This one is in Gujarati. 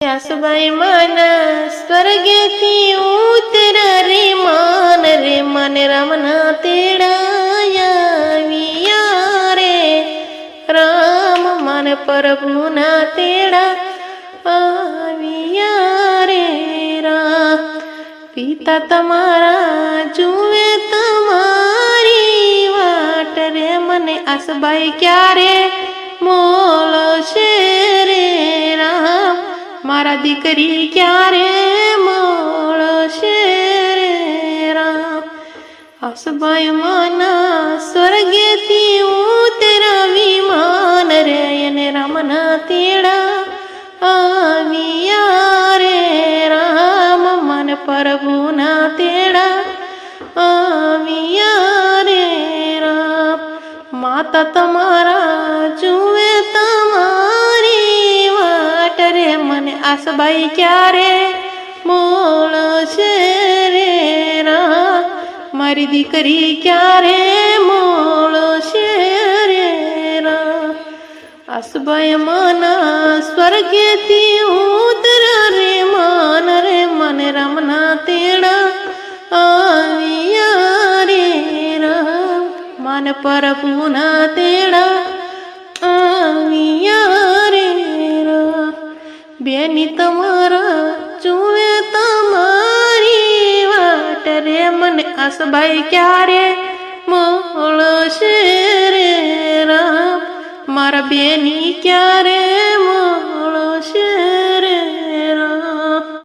વ્યાસભાઈ માના સ્વર્ગેથી ઉતરા રે માન રે મને રામના તેડાયા રે રામ મને પ્રભુના તેડા આવ્યા રે રામ પિતા તમારા જુએ તમારી વાટ રે મને આસબાઈ ક્યારે મારા દીકરી ક્યારે મળશે રે રામ? આસબાઈ માના સ્વર્ગેથી ઉતરા વિમાન રે, એને રામના તેડા આવ્યા રે રામ. મન પ્રભુના તેડા આવ્યા રે રામ. માતા તમારા જુએ આસબાઈ ક્યારે? મળશે રે રા મારી દીકરી ક્યારે? મળશે રે રા આસબાઈ મના સ્વર્ગેથી ઉતર રે, માન રે, મને રમના તેડા આવ્યા રે રા મન પ્રભુના તેડા આવ્યા બેની તમારા જુએ તમારી વાટ રે. મને આસભાઈ ક્યારે મળશે રે રામ? મારા બેની ક્યારે